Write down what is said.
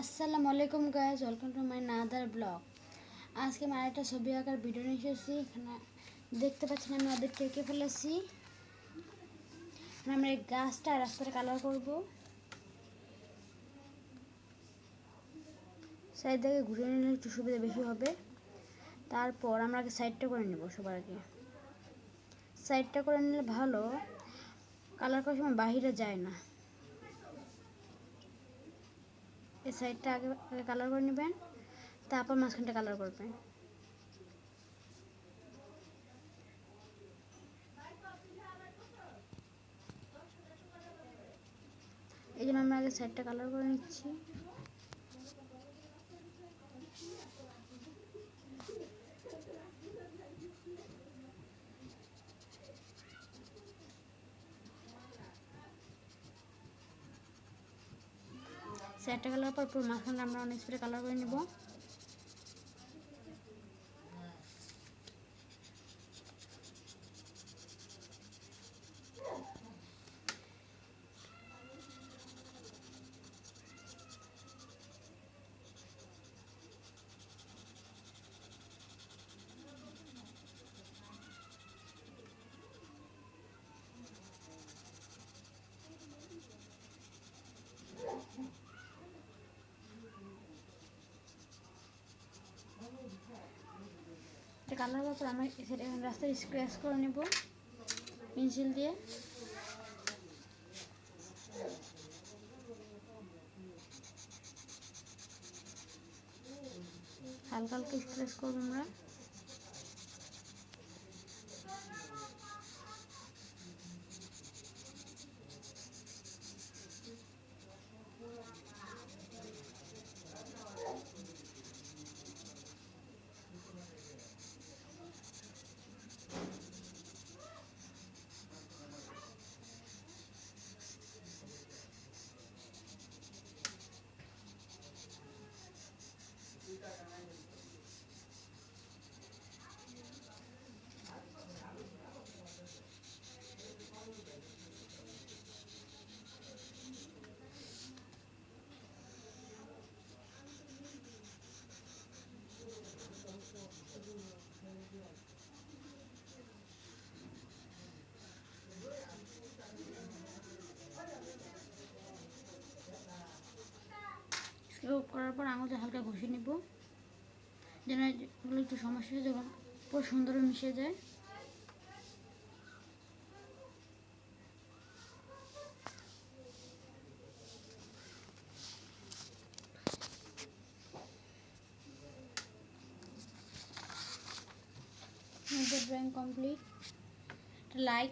আসসালামু আলাইকুম guys welcome to my another blog আজকে আমি আরেকটা ছবি আঁকার ভিডিও নিয়ে এসেছি। এখানে দেখতে পাচ্ছেন আমি ওদেরকে এঁকে ফেলেছি। আমরা এই গাছটা রাস্তাটা কালার করব। সাইড থেকে ঘুরে নিলে একটু সুবিধা বেশি হবে। তারপর আমরা আগে সাইডটা করে নেব সবার আগে। সাইডটা করে নিলে ভালো। কালার করার সময় বাহিরে যায় না। এই সাইডটা আগে আগে কালার করে নেবেন, তারপর মাঝখানটা কালার করবেন। এই জন্য আমি আগে সাইডটা কালার করে নিচ্ছি। সাইডটা কালার পর পুরো মাঝখানটা আমরা অনেক স্প্রে কালার করে নেব। কালার পর আমরা সেটা এখানে রাস্তায় স্ক্র্যাচ করে নেব পেন্সিল দিয়ে। হালকা হালকা স্ক্র্যাচ করব আমরা। স্ক্রব করার পর আঙুলটা হালকা ঘষে নিব। যেন এগুলো একটু সমস্যা হয়ে যখন পুরো সুন্দর মিশে যায়। Drawing complete like